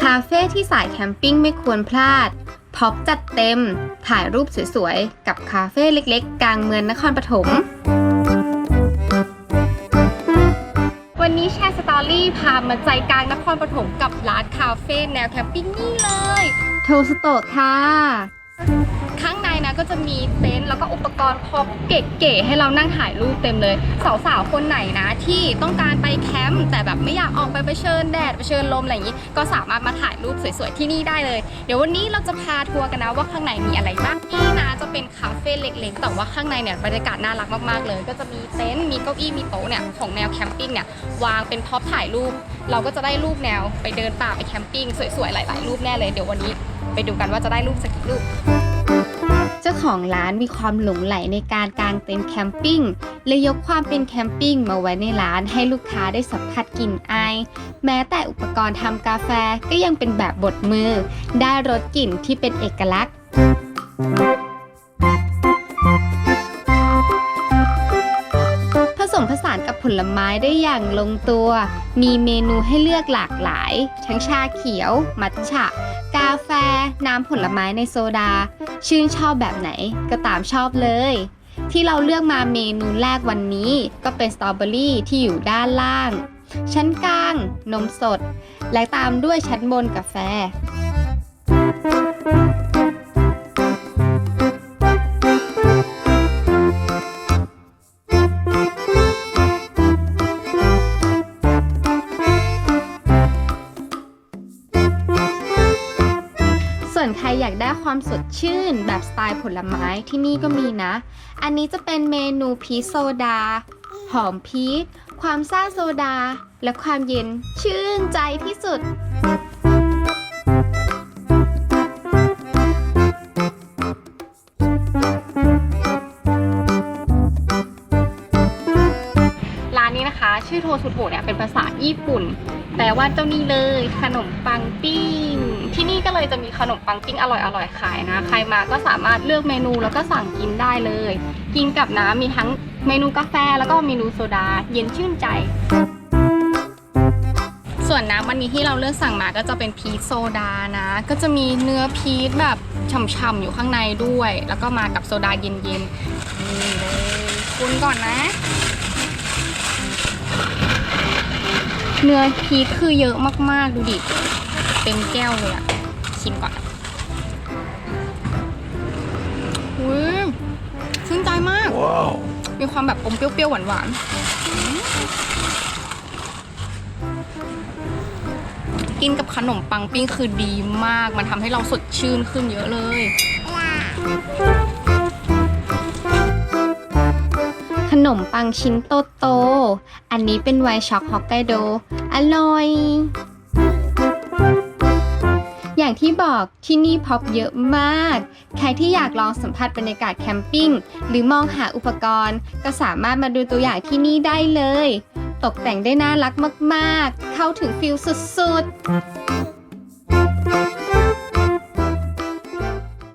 คาเฟ่ที่สายแคมปิ้งไม่ควรพลาดพอบจัดเต็ม ถ่ายรูปสวยๆ กับคาเฟ่เล็กๆ กลางเมืองนครปฐม วันนี้แชร์สตอรี่พามาใจกลางนครปฐมกับร้านคาเฟ่แนวแคมปิ้งนี่เลย โทสโตะค่ะ ข้างในนะก็จะมีเต็นท์แล้วก็อุปกรณ์พร็อพเก๋ๆให้เรานั่งถ่ายรูปเต็มเลย สาวๆ คนไหนนะที่ต้องการไปแคมป์ แต่แบบไม่อยากออกไปไปเชิญแดดไปเชิญลมอะไรอย่างนี้ ก็สามารถมาถ่ายรูปสวยๆที่นี่ได้เลย เดี๋ยววันนี้เราจะพาทัวร์กันนะว่าข้างในมีอะไรบ้างนี่นะจะเป็นคาเฟ่เล็กๆ แต่ว่าข้างในเนี่ยบรรยากาศน่ารักมากๆเลย ก็จะมีเต็นท์มีเก้าอี้มีโต๊ะเนี่ยของแนวแคมปิ้งเนี่ยวางเป็นพร็อพถ่ายรูป เราก็จะได้รูปแนวไปเดินป่าไปแคมปิ้งสวยๆหลาย ๆ รูปแน่เลยเดี๋ยววันนี้ไปดูกันว่าจะได้รูปสักกี่รูป เจ้าของร้านมีความหลงไหลในการกางเต็นท์แคมปิ้ง เลยยกความเป็นแคมปิ้งมาไว้ในร้านให้ลูกค้าได้สัมผัสกลิ่นอาย แม้แต่อุปกรณ์ทำกาแฟก็ยังเป็นแบบบดมือ ได้รสกลิ่นที่เป็นเอกลักษณ์ผสมผสานกับผลไม้ได้อย่างลงตัว มีเมนูให้เลือกหลากหลาย ทั้งชาเขียว มัทฉะ กาแฟ น้ำผลไม้ในโซดา ชื่นชอบแบบไหนก็ตามชอบเลย ที่เราเลือกมาเมนูแรกวันนี้ ก็เป็นสตรอเบอรี่ที่อยู่ด้านล่าง ชั้นกลาง นมสด และตามด้วยชั้นบนกาแฟ วนใครอยากได้ความสดชื่นแบบสไตล์ผลไม้ที่นี่ก็มีนะ อันนี้จะเป็นเมนูพีชโซดา หอมพีชความซ่าโซดา และความเย็นชื่นใจที่สุด ชื่อโทสุโทะเนี่ยเป็นภาษาญี่ปุ่นแต่ว่าเจ้านี่เลยขนมปังปิ้ง ที่นี่ก็เลยจะมีขนมปังปิ้งอร่อยๆขายนะ ใครมาก็สามารถเลือกเมนูแล้วก็สั่งกินได้เลย กินกับน้ำมีทั้งเมนูกาแฟแล้วก็เมนูโซดาเย็นชื่นใจ ส่วนน้ำวันนี้ที่เราเลือกสั่งมาก็จะเป็นพีชโซดานะ ก็จะมีเนื้อพีชแบบฉ่ำๆอยู่ข้างในด้วย แล้วก็มากับโซดาเย็นๆนี่เลยคุณก่อนนะ เนื้อพีชคือเยอะมาก ๆ ดูดิ เต็มแก้วเลยอะชิมก่อนอุ้ยชื่นใจมาก Wow. มีความแบบอมเปรี้ยว ๆ หวาน ๆ กินกับขนมปังปิ้งคือดีมาก มันทำให้เราสดชื่นขึ้นเยอะเลย ขนมปังชิ้นโตๆ อันนี้เป็นไวช็อกฮอกไกโด อร่อย อย่างที่บอกที่นี่พบเยอะมาก ใครที่อยากลองสัมผัสบรรยากาศแคมปิ้ง หรือมองหาอุปกรณ์ ก็สามารถมาดูตัวอย่างที่นี่ได้เลย ตกแต่งได้น่ารักมากๆ เข้าถึงฟิลสุดๆ